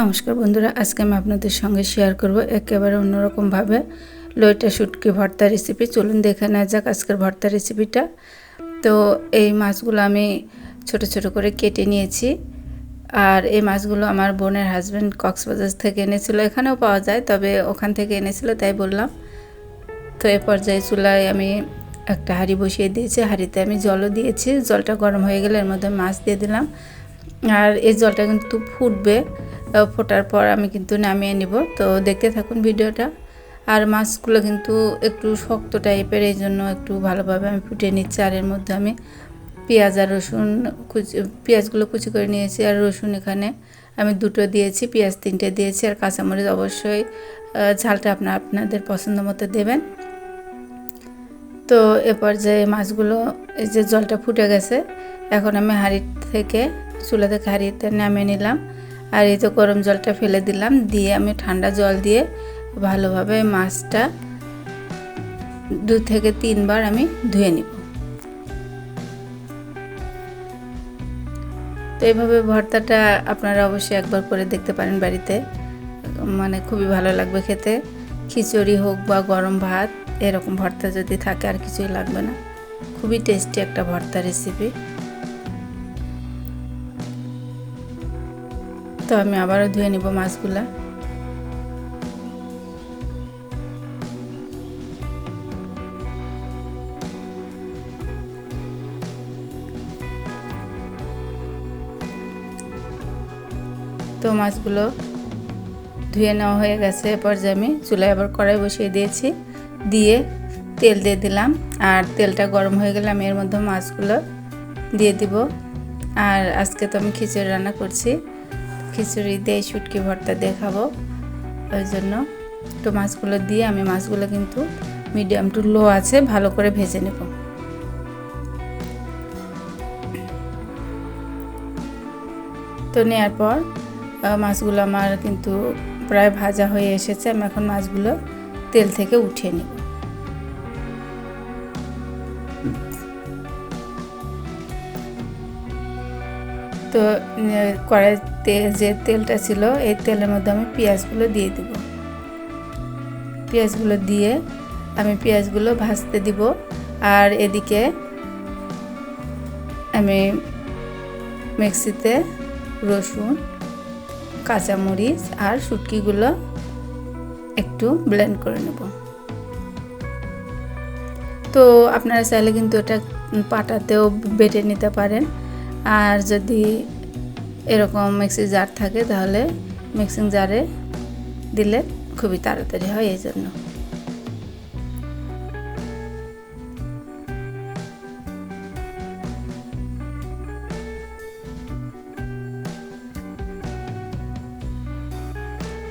নমস্কার বন্ধুরা, আজকে আমি আপনাদের সঙ্গে শেয়ার করব একেবারে অন্যরকমভাবে লইটা শুটকি ভর্তা রেসিপি চলুন দেখে নেওয়া যাক আজকের ভর্তা রেসিপিটা তো এই মাছগুলো আমি ছোট ছোট করে কেটে নিয়েছি। আর এই মাছগুলো আমার বোনের হাজব্যান্ড কক্সবাজার থেকে এনেছিল। এখানেও পাওয়া যায়, তবে ওখান থেকে এনেছিল, তাই বললাম। তো এ পর্যায়ে চুলায় আমি একটা হাঁড়ি বসিয়ে দিয়েছি। হাঁড়িতে আমি জলও দিয়েছি। জলটা গরম হয়ে গেলে এর মধ্যে মাছ দিয়ে দিলাম। আর এই জলটা কিন্তু ফুটবে। ফোটার পর আমি কিন্তু নামিয়ে নিব। তো দেখতে থাকুন ভিডিওটা। আর মাছগুলো কিন্তু একটু শক্ত টাইপের, এই জন্য একটু ভালোভাবে আমি ফুটিয়ে নিচ্ছি। আর এর মধ্যে আমি পেঁয়াজ আর রসুন কুচি, পেঁয়াজগুলো কুচি করে নিয়েছি। আর রসুন এখানে আমি দুটো দিয়েছি, পেঁয়াজ তিনটে দিয়েছি। আর কাঁচামরিচ অবশ্যই ঝালটা আপনার আপনাদের পছন্দ মতো দেবেন। তো এ পর্যায়ে মাছগুলো, এই যে জলটা ফুটে গেছে, এখন আমি হাঁড়ি থেকে, চুলা থেকে হাঁড়িতে নামিয়ে নিলাম। আর এই তো গরম জলটা ফেলে দিলাম। দিয়ে আমি ঠান্ডা জল দিয়ে ভালোভাবে মাছটা দু থেকে তিনবার আমি ধুয়ে নিব। তো এইভাবে ভর্তাটা আপনারা অবশ্যই একবার করে দেখতে পারেন বাড়িতে। মানে খুবই ভালো লাগবে খেতে। খিচুড়ি হোক বা গরম ভাত, এরকম ভর্তা যদি থাকে আর কিছুই লাগবে না। খুবই টেস্টি একটা ভর্তা রেসিপি তো আমি আবারও ধুয়ে নিব মাছগুলা। তো মাছগুলো ধুয়ে নেওয়া হয়ে গেছে এরপর যে আমি চুলায় আবার কড়াই বসিয়ে দিয়েছি। দিয়ে তেল দিয়ে দিলাম, আর তেলটা গরম হয়ে গেলে আমি এর মধ্যে মাছগুলো দিয়ে দিব। আর আজকে তো আমি খিচুড়ি রান্না করছি। খিচুড়ি দিয়ে শুটকি ভর্তা দিয়ে খাব ওই জন্য একটু মাছগুলো দিয়ে আমি মাছগুলো কিন্তু মিডিয়াম টু লো আছে, ভালো করে ভেজে নেব। তো নেওয়ার পর মাছগুলো আমার কিন্তু প্রায় ভাজা হয়ে এসেছে, আমি এখন মাছগুলো তেল থেকে উঠিয়ে নেব। তো কড়াইতে যে তেলটা ছিল, এই তেলের মধ্যে আমি পেঁয়াজগুলো দিয়ে দিব। পেঁয়াজগুলো দিয়ে আমি পেঁয়াজগুলো ভাজতে দিব। আর এদিকে আমি মিক্সিতে রসুন, কাঁচামরিচ আর শুটকিগুলো একটু ব্লেন্ড করে নেব। তো, আপনারা চাইলে কিন্তু এটা পাটাতেও বেটে নিতে পারেন। আর যদি এরকম মিক্সি জার থাকে, তাহলে মিক্সিং জারে দিলে খুবই তাড়াতাড়ি হয় এই জন্য।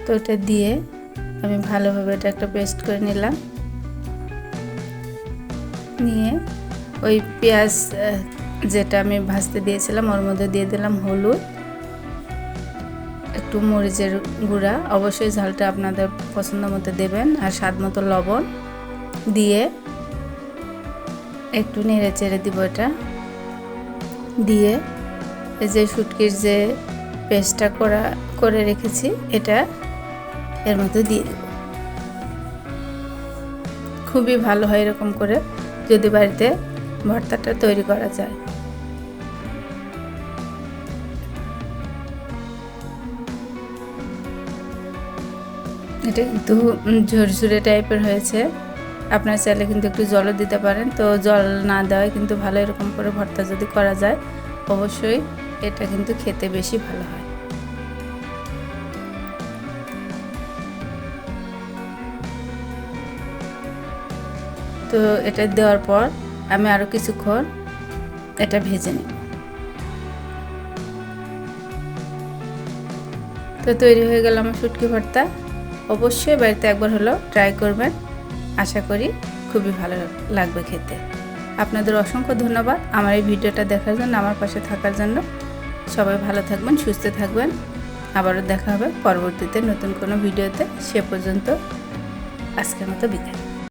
তো এটা দিয়ে আমি ভালোভাবে এটা একটা পেস্ট করে নিলাম। নিয়ে ওই পেঁয়াজ যেটা আমি ভাজতে দিয়েছিলাম, ওর মধ্যে দিয়ে দিলাম হলুদ, একটু মরিচের গুঁড়া। অবশ্যই ঝালটা আপনাদের পছন্দ মতো দেবেন আর স্বাদ মতো লবণ দিয়ে একটু নেড়ে চেড়ে দিব এটা। দিয়ে এই যে শুটকির যে পেস্টটা করা, করে রেখেছি, এটা এর মধ্যে দিয়ে দেব। খুবই ভালো হয় এরকম করে, যদি বাড়িতে ভর্তাটা তৈরি করা যায়। এটা কিন্তু ঝরঝুরে টাইপের হয়েছে। আপনার চাইলে কিন্তু একটু জলও দিতে পারেন। তো জল না দেওয়ায় কিন্তু ভালো এরকম করে ভর্তা যদি করা যায়, অবশ্যই এটা কিন্তু খেতে বেশি ভালো হয়। তো এটা দেওয়ার পর আমি আরও কিছুক্ষণ এটা ভেজে নিই তো তৈরি হয়ে গেল আমার শুটকি ভর্তা। অবশ্যই বাড়িতে একবার হলো ট্রাই করবেন। আশা করি খুবই ভালো লাগবে খেতে। আপনাদের অসংখ্য ধন্যবাদ আমার এই ভিডিওটা দেখার জন্য, আমার পাশে থাকার জন্য। সবাই ভালো থাকবেন, সুস্থ থাকবেন। আবারও দেখা হবে পরবর্তীতে নতুন কোনো ভিডিওতে। সে পর্যন্ত আজকের মতো বিদায়।